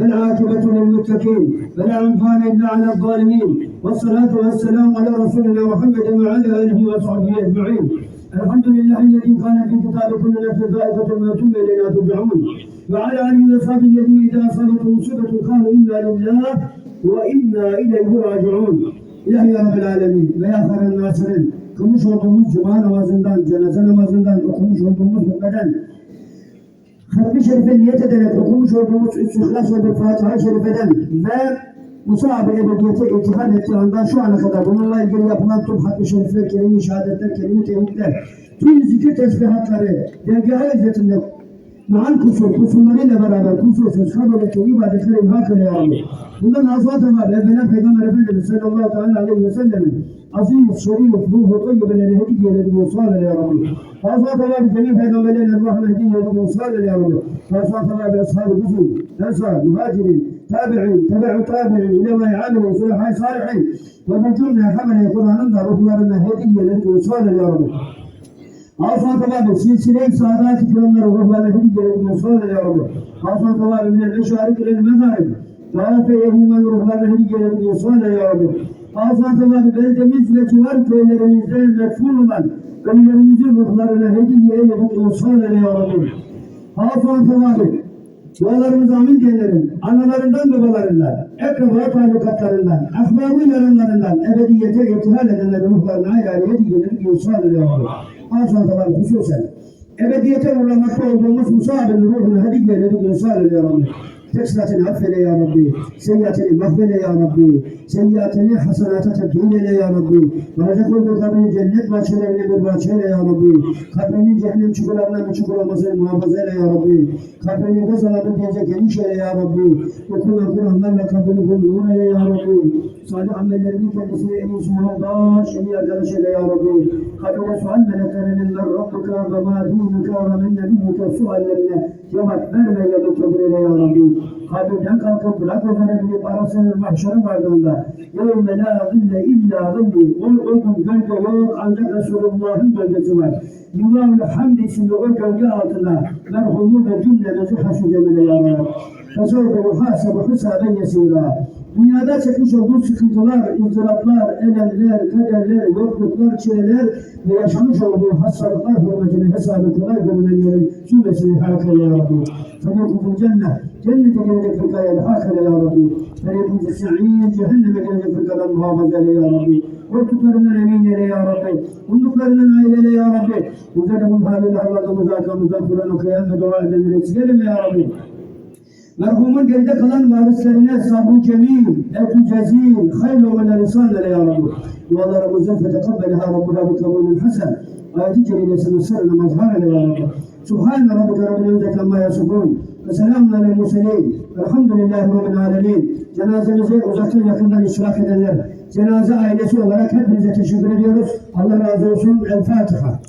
والعاقبة للمتقين ولا عدوان إلا على الظالمين. والصلاة والسلام على رسولنا محمد وعلى آله وصحبه أجمعين. الحمد لله الذي كان في كتاب كل نفس ذائقة الموت ثم إلينا ترجعون وعلى آله وصحبه الذين إذا أصابتهم مصيبة قالوا إنا لله وإنا إليه راجعون. İlahi ya Rabbil Alemin ve ya Hayran Nasirin kılmış olduğumuz cuma namazından, cenaze namazından okumuş olduğumuz hutbeden Hatmi Şerif'e niyet ederek okumuş olduğumuz üç İhlas ve bir Fatiha-i Şerife'den ve Musa abi ebediyete irtihal ettiği andan şu ana kadar bununla ilgili yapılan tüm Hatmi Şerifler, kelime-i şehadetler, kelime-i tüm zikir tesbihatları, dergâh izzetinde Maal kusur, kusurlarıyla beraber kusursuz kabul ibadetleri imhak eyle ya Rabbi. Bundan azat var. Evvela Peygamber Efendimiz sallallahu teala aleyhi ve sellemin aziz, şerif, ruhu, tayyibeleri hediyeleri musal eyle ya Rabbi. Azat var. Cemil peygamberlerin ervahına hediyeleri musal eyle ya Rabbi. Azat var. Ashab-ı kuzul, ensar, muhacirin, tabi'in, tebe'u tabi'in, ulema-i amirin, sulahai salihin ve bu cümle hamile Kur'an'ın da ruhlarına hediyeleri musal eyle ya Var silsile-i saadat-ı kiramları ruhlarına hediyeleri musal eyle ya Rabbi. Afat var. Minel meşarik ile mezarib. Dağıt ve yehimen ruhlarına hediyeleri musal eyle ya Rabbi. Var. Beldemiz ve civar köylerimizde metfun olan ölülerimizin ruhlarına hediye eyledik musal eyle ya Rabbi. Var. Dualarımız amin diyenlerin, analarından babalarından, ekraba talukatlarından, ahbabı yaranlarından, ebediyete irtihal edenlerin ruhlarına ayrı hediyeleri musal eyle Afat var hususen. Ebediyete uğramakta olduğumuz Musa abinin ruhuna hediyeleri musal eyle ya Teksratini affeyle ya Rabbi. Seyyiatini mahvele ya Rabbi. Seyyiatini hasenata tebdil eyle ya Rabbi. Varacak olduğu kabrini cennet bahçelerine bir bahçeyle ya Rabbi. Kabrinin cehennem çukurlarından bir çukur olmasını muhafaza eyle ya Rabbi. Kabrinin göz alabildiğince geniş eyle ya Rabbi. Okunan Kur'anlarla kabrini bul nur eyle ya Rabbi. Salih amellerinin kendisine en iyisi yoldaş, en iyi arkadaş eyle ya Rabbi. Kabrine sual meleklerinin ve Rabbuka ve ma dinuka ve men nebiyyuka suallerine cevap verme ya da kabul eyle ya Rabbi. Kabirden kalkıp bırak üzere bir arasının mahşere vardığında yevme la zille illa zilli o uygun gölge yok ancak Resulullah'ın gölgesi var. Yuvavül Hamd isimli o gölge altında merhumu ve cümlemizi haşu cemile ya Rabbi. Fesevfe muhasebu hisaben yesira. Dünyada çekmiş olduğu sıkıntılar, ızdıraplar, elemler, kederler, yokluklar, çileler ve yaşamış olduğu hastalıklar hürmetine hesabı kolay görünenlerin cümlesini hak eyle ya Rabbi. Fenekufun cennet, cennete gelecek fırkaya hak eyle ya Rabbi. Fenekufun se'in, cehenneme gelecek fırkadan muhafaza eyle ya Rabbi. Korktuklarından emin eyle ya Rabbi. Umduklarından aile eyle ya Rabbi. Üzerimin haliyle Allah'ımıza, akamıza, Kur'an okuyan ve dua edenleri eksilelim ya Rabbi. Merhumun geride kalan varislerine sabrı cemil, etu cezil, hayırlı ve lisan eyle ya Rabbi. Dualarımızı fetekabbelha Rabbuna bi kabulün hasen. Ayeti celilesinin sırrını mazhar ya Rabbi. Subhane Rabbike Rabbil İzzeti amma yasifun. Ve selamun alel murselin. Velhamdülillahi Rabbil alemin. Cenazemizi uzaktan yakından iştirak edenler, cenaze ailesi olarak hepinize teşekkür ediyoruz. Allah razı olsun. El Fatiha.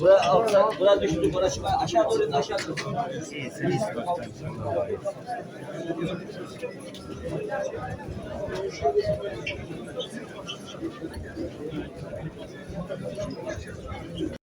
Bura altta, bura düştü, bura çıkar. Aşağı doğru, aşağı doğru.